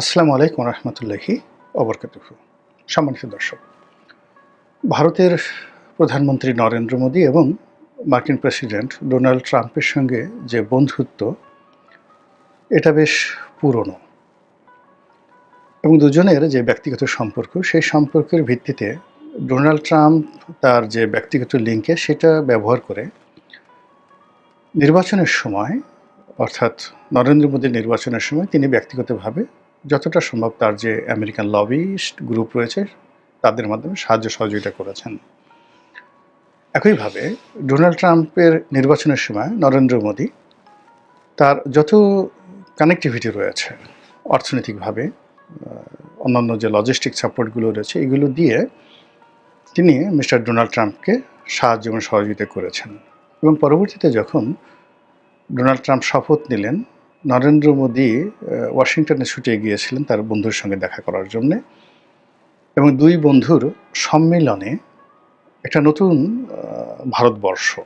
আসসালামু আলাইকুম রহমতুল্লাহি অবরকাতুহ। সম্মানিত দর্শক, ভারতের প্রধানমন্ত্রী নরেন্দ্র মোদী এবং মার্কিন প্রেসিডেন্ট ডোনাল্ড ট্রাম্পের সঙ্গে যে বন্ধুত্ব, এটা বেশ পুরনো এবং দুজনের যে ব্যক্তিগত সম্পর্ক, সেই সম্পর্কের ভিত্তিতে ডোনাল্ড ট্রাম্প তার যে ব্যক্তিগত লিঙ্কে সেটা ব্যবহার করে নির্বাচনের সময়, অর্থাৎ নরেন্দ্র মোদীর নির্বাচনের সময় তিনি ব্যক্তিগতভাবে যতটা সম্ভব তার যে আমেরিকান লবিস্ট গ্রুপ রয়েছে, তাদের মাধ্যমে সাহায্য সহযোগিতা করেছেন। একইভাবে ডোনাল্ড ট্রাম্পের নির্বাচনের সময় নরেন্দ্র মোদী তার যত কানেক্টিভিটি রয়েছে, অর্থনৈতিকভাবে অন্যান্য যে লজিস্টিক সাপোর্টগুলো রয়েছে, এগুলো দিয়ে তিনি মিস্টার ডোনাল্ড ট্রাম্পকে সাহায্য এবং সহযোগিতা করেছেন। এবং পরবর্তীতে যখন ডোনাল্ড ট্রাম্প শপথ নিলেন নরেন্দ্র মোদী ওয়াশিংটনে ছুটে গিয়েছিলেন তার বন্ধুর সঙ্গে দেখা করার জন্যে এবং দুই বন্ধুর সম্মেলনে একটা নতুন ভারতবর্ষ।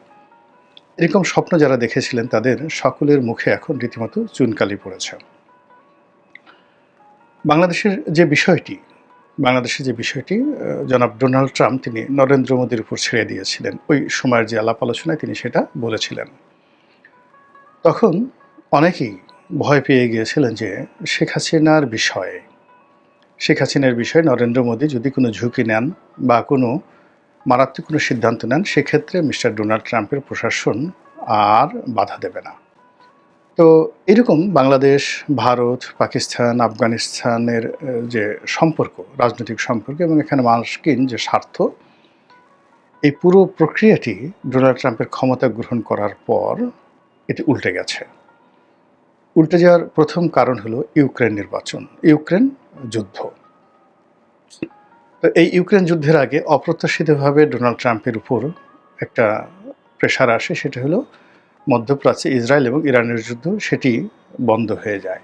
এরকম স্বপ্ন যারা দেখেছিলেন তাদের সকলের মুখে এখন রীতিমতো চুনকালি পড়েছে। বাংলাদেশের যে বিষয়টি, বাংলাদেশের যে বিষয়টি জনাব ডোনাল্ড ট্রাম্প তিনি নরেন্দ্র মোদীর উপর ছেড়ে দিয়েছিলেন। ওই সময়ের যে আলাপ আলোচনায় তিনি সেটা বলেছিলেন। তখন অনেকেই ভয় পেয়ে গিয়েছিলেন যে শেখ হাসিনার বিষয়ে, শেখ হাসিনার বিষয়ে নরেন্দ্র মোদী যদি কোনো ঝুঁকি নেন বা কোনো মারাত্মক কোনো সিদ্ধান্ত নেন, সেক্ষেত্রে মিস্টার ডোনাল্ড ট্রাম্পের প্রশাসন আর বাধা দেবে না। তো এরকম বাংলাদেশ, ভারত, পাকিস্তান, আফগানিস্তানের যে সম্পর্ক, রাজনৈতিক সম্পর্ক এবং এখানে মার্কিন যে স্বার্থ, এই পুরো প্রক্রিয়াটি ডোনাল্ড ট্রাম্পের ক্ষমতা গ্রহণ করার পর এটি উল্টে গেছে। উল্টে যাওয়ার প্রথম কারণ হলো ইউক্রেন নির্বাচন, ইউক্রেন যুদ্ধ। তো এই ইউক্রেন যুদ্ধের আগে অপ্রত্যাশিতভাবে ডোনাল্ড ট্রাম্পের উপর একটা প্রেশার আসে, সেটা হলো মধ্যপ্রাচ্যে, ইসরায়েল এবং ইরানের যুদ্ধ, সেটি বন্ধ হয়ে যায়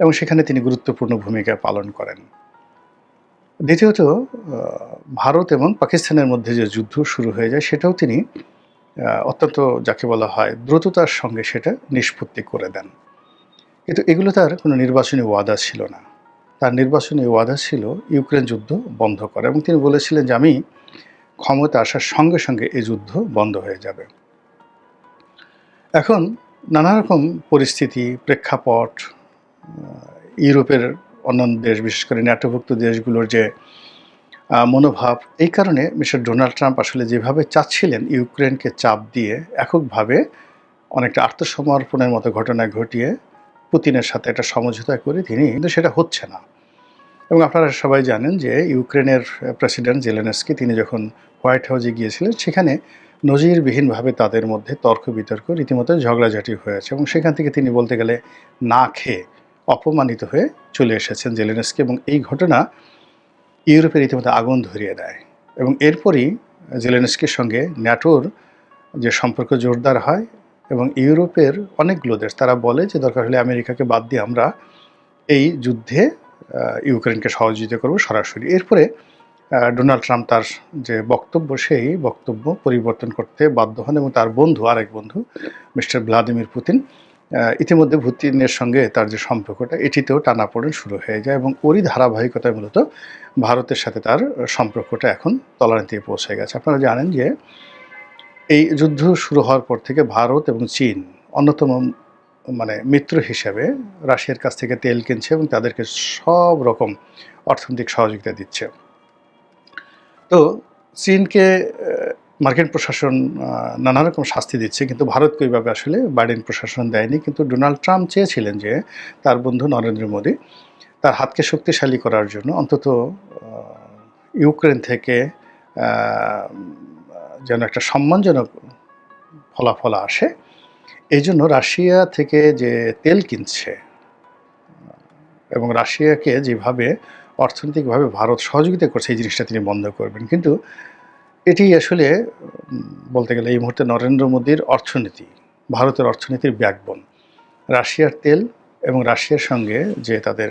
এবং সেখানে তিনি গুরুত্বপূর্ণ ভূমিকা পালন করেন। দ্বিতীয়ত ভারত এবং পাকিস্তানের মধ্যে যে যুদ্ধ শুরু হয়ে যায়, সেটাও তিনি অত্যন্ত যাকে বলা হয় দ্রুততার সঙ্গে সেটা নিষ্পত্তি করে দেন। কিন্তু এগুলো তার কোনো নির্বাচনী ওয়াদা ছিল না। তার নির্বাচনী ওয়াদা ছিল ইউক্রেন যুদ্ধ বন্ধ করা এবং তিনি বলেছিলেন যে, আমি ক্ষমতা আসার সঙ্গে সঙ্গে এই যুদ্ধ বন্ধ হয়ে যাবে। এখন নানা রকম পরিস্থিতি, প্রেক্ষাপট ইউরোপের অন্যান্য দেশ, বিশেষ করে ন্যাটোভুক্ত দেশগুলোর যে মনোভাব, এই কারণে মিস্টার ডোনাল্ড ট্রাম্প আসলে যেভাবে চাচ্ছিলেন ইউক্রেনকে চাপ দিয়ে, এককভাবে অনেকটা আত্মসমর্পণের মতো ঘটনা ঘটিয়ে পুতিনের সাথে একটা সমঝোতা করে তিনি, কিন্তু সেটা হচ্ছে না। এবং আপনারা সবাই জানেন যে ইউক্রেনের প্রেসিডেন্ট জেলেনস্কি, তিনি যখন হোয়াইট হাউসে গিয়েছিলেন, সেখানে নজিরবিহীনভাবে তাদের মধ্যে তর্ক বিতর্ক রীতিমতো ঝগড়াঝাটি হয়েছে এবং সেখান থেকে তিনি বলতে গেলে না খেয়ে অপমানিত হয়ে চলে এসেছেন জেলেনস্কি এবং এই ঘটনা ইউরোপে রীতিমতো আগুন ধরিয়ে দেয়। এবং এরপরই জেলেনস্কির সঙ্গে ন্যাটোর যে সম্পর্ক জোরদার হয় এবং ইউরোপের অনেকগুলো দেশ, তারা বলে যে দরকার হলে আমেরিকাকে বাদ দিয়ে আমরা এই যুদ্ধে ইউক্রেনকে সহযোগিতা করব সরাসরি। এরপরে ডোনাল্ড ট্রাম্প তার যে বক্তব্য, সেই বক্তব্য পরিবর্তন করতে বাধ্য হন এবং তার বন্ধু, আরেক বন্ধু, মিস্টার ভ্লাদিমির পুতিন ইতিমধ্যে পুতিনের সঙ্গে তার যে সম্পর্কটা, এটিতেও টানাপোড়েন শুরু হয়ে যায় এবং ওরই ধারাবাহিকতায় মূলত ভারতের সাথে তার সম্পর্কটা এখন তলানিতে পৌঁছে গেছে। আপনারা জানেন যে এই যুদ্ধ শুরু হওয়ার পর থেকে ভারত এবং চীন অন্যতম মানে মিত্র হিসেবে রাশিয়ার কাছ থেকে তেল কিনছে এবং তাদেরকে সব রকম অর্থনৈতিক সহযোগিতা দিচ্ছে। তো চীনকে মার্কিন প্রশাসন নানা রকম শাস্তি দিচ্ছে, কিন্তু ভারতকে ওইভাবে আসলে বাইডেন প্রশাসন দেয়নি। কিন্তু ডোনাল্ড ট্রাম্প চেয়েছিলেন যে তার বন্ধু নরেন্দ্র মোদী তার হাতকে শক্তিশালী করার জন্য অন্তত ইউক্রেন থেকে যেন একটা সম্মানজনক ফলাফল আসে। এই জন্য রাশিয়া থেকে যে তেল কিনছে, এবং রাশিয়াকে যেভাবে অর্থনৈতিকভাবে ভারত সহযোগিতা করছে, এই জিনিসটা তিনি বন্ধ করবেন। কিন্তু এটি আসলে বলতে গেলে এই মুহূর্তে নরেন্দ্র মোদীর অর্থনীতি, ভারতের অর্থনীতির ব্যাকবন। রাশিয়ার তেল এবং রাশিয়ার সঙ্গে যে তাদের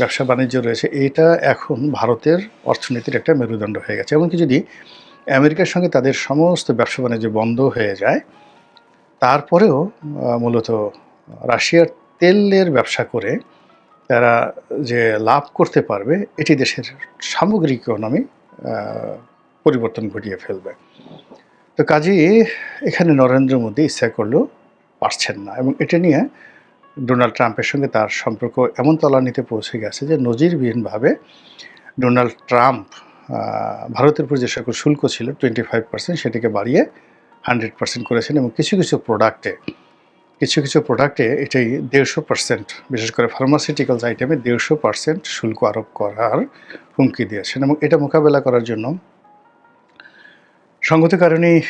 ব্যবসা বাণিজ্য রয়েছে, এটা এখন ভারতের অর্থনীতির একটা মেরুদণ্ড হয়ে গেছে। এমনকি যদি আমেরিকার সঙ্গে তাদের সমস্ত ব্যবসা বাণিজ্য বন্ধ হয়ে যায়। তারপরেও মূলত রাশিয়ার তেলের ব্যবসা করে তারা যে লাভ করতে পারবে, এটি দেশের সামগ্রিক ইকোনমি পরিবর্তন ঘটিয়ে ফেলবে। তো কাজেই এখানে নরেন্দ্র মোদী ইচ্ছা করলেও পারছেন না এবং এটা নিয়ে ডোনাল্ড ট্রাম্পের সঙ্গে তার সম্পর্ক এমন তলানিতে পৌঁছে গেছে যে নজিরবিহীনভাবে ডোনাল্ড ট্রাম্প ভারতের উপর যে সকল শুল্ক ছিল টোয়েন্টি ফাইভ পার্সেন্ট সেটিকে বাড়িয়ে হান্ড্রেড পার্সেন্ট করেছেন এবং কিছু কিছু প্রোডাক্টে কিছু কিছু প্রোডাক্টে এটাই দেড়শো পার্সেন্ট বিশেষ করে ফার্মাসিউটিক্যালস আইটেমে দেড়শো পার্সেন্ট শুল্ক আরোপ করার হুমকি দিয়েছেন এবং এটা মোকাবেলা করার জন্য সঙ্গত কারণেই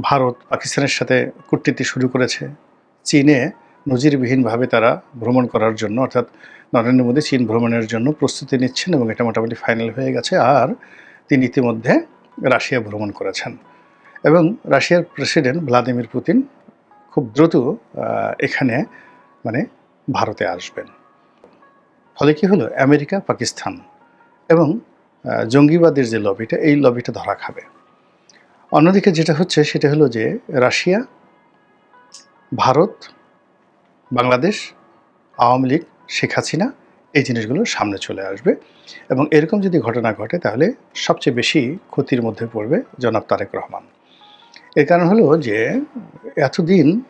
ভারত পাকিস্তানের সাথে কূটনীতি শুরু করেছে। চীনে নজিরবিহীনভাবে তারা ভ্রমণ করার জন্য, অর্থাৎ নরেন্দ্র মোদী চীন ভ্রমণের জন্য প্রস্তুতি নিচ্ছেন এবং এটা মোটামুটি ফাইনাল হয়ে গেছে। আর তিনি ইতিমধ্যে রাশিয়া ভ্রমণ করেছেন এবং রাশিয়ার প্রেসিডেন্ট ভ্লাদিমির পুতিন খুব দ্রুত এখানে মানে ভারতে আসবেন। ফলে কী হলো? আমেরিকা, পাকিস্তান এবং জঙ্গিবাদের যে লবিটা, এই লবিটা ধরা খাবে। অন্যদিকে যেটা হচ্ছে, সেটা হলো যে রাশিয়া, ভারত বাংলাদেশ, আওয়ামী লীগ, শেখ হাসিনা, এই জিনিসগুলো সামনে চলে আসবে। এবং এরকম যদি ঘটনা ঘটে, তাহলে সবচেয়ে বেশি ক্ষতির মধ্যে পড়বে জনাব তারেক রহমান। এর কারণ হলো যে, এতদিন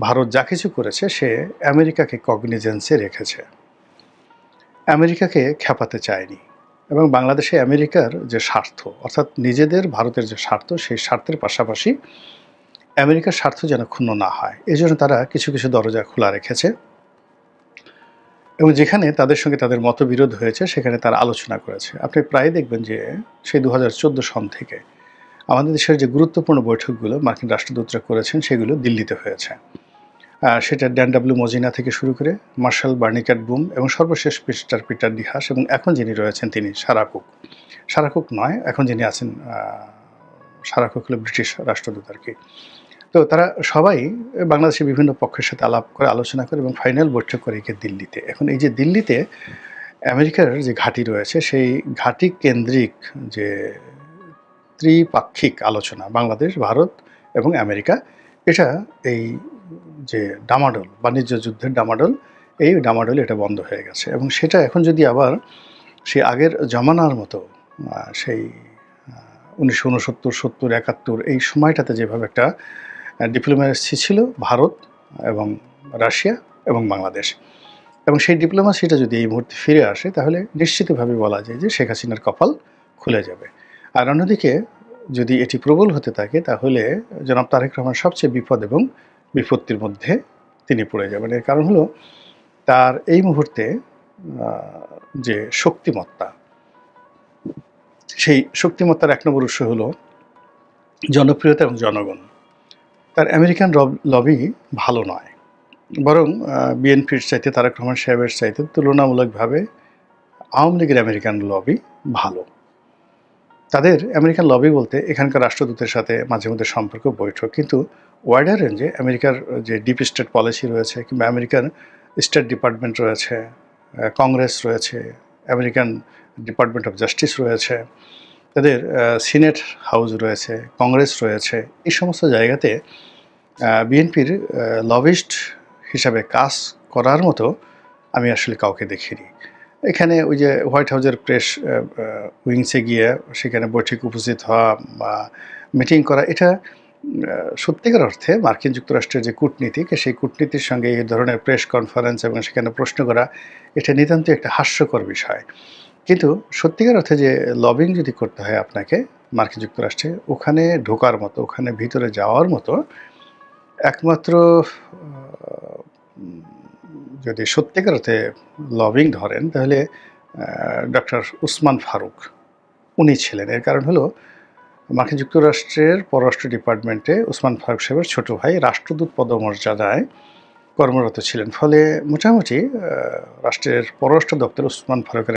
ভারত যা কিছু করেছে, সে আমেরিকাকে কগনিজেন্সে রেখেছে। আমেরিকাকে খেপাতে চায়নি। এবং বাংলাদেশে আমেরিকার যে স্বার্থ, অর্থাৎ নিজেদের, ভারতের যে স্বার্থ, সেই স্বার্থের পাশাপাশি আমেরিকার স্বার্থ যেন ক্ষুণ্ণ না হয়। এই জন্য তারা কিছু কিছু দরজা খোলা রেখেছে এবং যেখানে তাদের সঙ্গে তাদের মতবিরোধ হয়েছে, সেখানে তারা আলোচনা করেছে। আপনি প্রায় দেখবেন যে সেই দু হাজার চোদ্দ সন থেকে আমাদের দেশের যে গুরুত্বপূর্ণ বৈঠকগুলো মার্কিন রাষ্ট্রদূতরা করেছেন, সেগুলো দিল্লিতে হয়েছে। সেটা ড্যান ডাব্লিউ মজিনা থেকে শুরু করে মার্শাল বার্নিকাট বুম এবং সর্বশেষ মিস্টার পিটার ডিহাস এবং এখন যিনি রয়েছেন তিনি সারাকুক। সারাকুক নয়, এখন যিনি আছেন আহ, সারাকুক হলো ব্রিটিশ রাষ্ট্রদূত আর কি। তো তারা সবাই বাংলাদেশের বিভিন্ন পক্ষের সাথে আলাপ করে আলোচনা করে এবং ফাইনাল বৈঠক করে একে দিল্লিতে। এখন এই যে দিল্লিতে আমেরিকার যে ঘাঁটি রয়েছে সেই ঘাঁটি কেন্দ্রিক যে ত্রিপাক্ষিক আলোচনা বাংলাদেশ ভারত এবং আমেরিকা এটা এই যে ডামাডোল বাণিজ্য যুদ্ধের ডামাডোল এই ডামাডোল এটা বন্ধ হয়ে গেছে। এবং সেটা এখন যদি আবার সেই আগের জমানার মতো সেই উনিশশো উনসত্তর, সত্তর, একাত্তর এই সময়টাতে যেভাবে একটা ডিপ্লোমেসি ছিল ভারত এবং রাশিয়া এবং বাংলাদেশ। এবং সেই ডিপ্লোমাসিটা যদি এই মুহূর্তে ফিরে আসে, তাহলে নিশ্চিতভাবে বলা যায় যে শেখ হাসিনার কপাল খুলে যাবে। আর অন্যদিকে যদি এটি প্রবল হতে থাকে, তাহলে জনাব তারেক রহমান সবচেয়ে বিপদ এবং বিপত্তির মধ্যে তিনি পড়ে যাবেন। এর কারণ হলো, তার এই মুহূর্তে যে শক্তিমত্তা সেই শক্তিমত্তার এক নম্বর উৎস হলো জনপ্রিয়তা এবং জনগণ। তার আমেরিকান লবি ভালো নয়। বরং বিএনপির চাইতে তারেক রহমান সাহেবের চাইতে তুলনামূলকভাবে আওয়ামী লীগের আমেরিকান লবি ভালো। তাদের আমেরিকান লবি বলতে এখানকার রাষ্ট্রদূতের সাথে মাঝে মধ্যে সম্পর্ক, বৈঠক, কিন্তু ওয়াইডার রেঞ্জে আমেরিকার যে ডিপ স্টেট পলিসি রয়েছে কিংবা আমেরিকান স্টেট ডিপার্টমেন্ট রয়েছে কংগ্রেস রয়েছে, আমেরিকান ডিপার্টমেন্ট অফ জাস্টিস রয়েছে, তাদের সিনেট হাউস রয়েছে কংগ্রেস রয়েছে, এই সমস্ত জায়গাতে বিএনপির লবিস্ট হিসাবে কাজ করার মতো আমি আসলে কাউকে দেখিনি। এখানে ওই যে হোয়াইট হাউসের প্রেস উইংসে গিয়ে সেখানে বৈঠক উপস্থিত হওয়া বা মিটিং করা, এটা সত্যিকার অর্থে মার্কিন যুক্তরাষ্ট্রের যে কূটনীতিক সেই কূটনীতির সঙ্গে এই ধরনের প্রেস কনফারেন্স এবং সেখানে প্রশ্ন করা, এটা নিতান্তই একটা হাস্যকর বিষয়। কিন্তু সত্যিকার অর্থে যে লবিং যদি করতে হয় আপনাকে মার্কিন যুক্তরাষ্ট্রে, ওখানে ঢোকার মতো, ওখানে ভিতরে যাওয়ার মতো, একমাত্র যদি সত্যিকার অর্থে লবিং ধরেন, তাহলে ডক্টর উসমান ফারুক উনি ছিলেন। এর কারণ হলো, মার্কিন যুক্তরাষ্ট্রের পররাষ্ট্র ডিপার্টমেন্টে উসমান ফারুক সাহেবের ছোট ভাই রাষ্ট্রদূত পদমর্যাদায় কর্মরত ছিলেন। ফলে মোটামুটি রাষ্ট্রের পররাষ্ট্র দপ্তর উসমান ফারুকের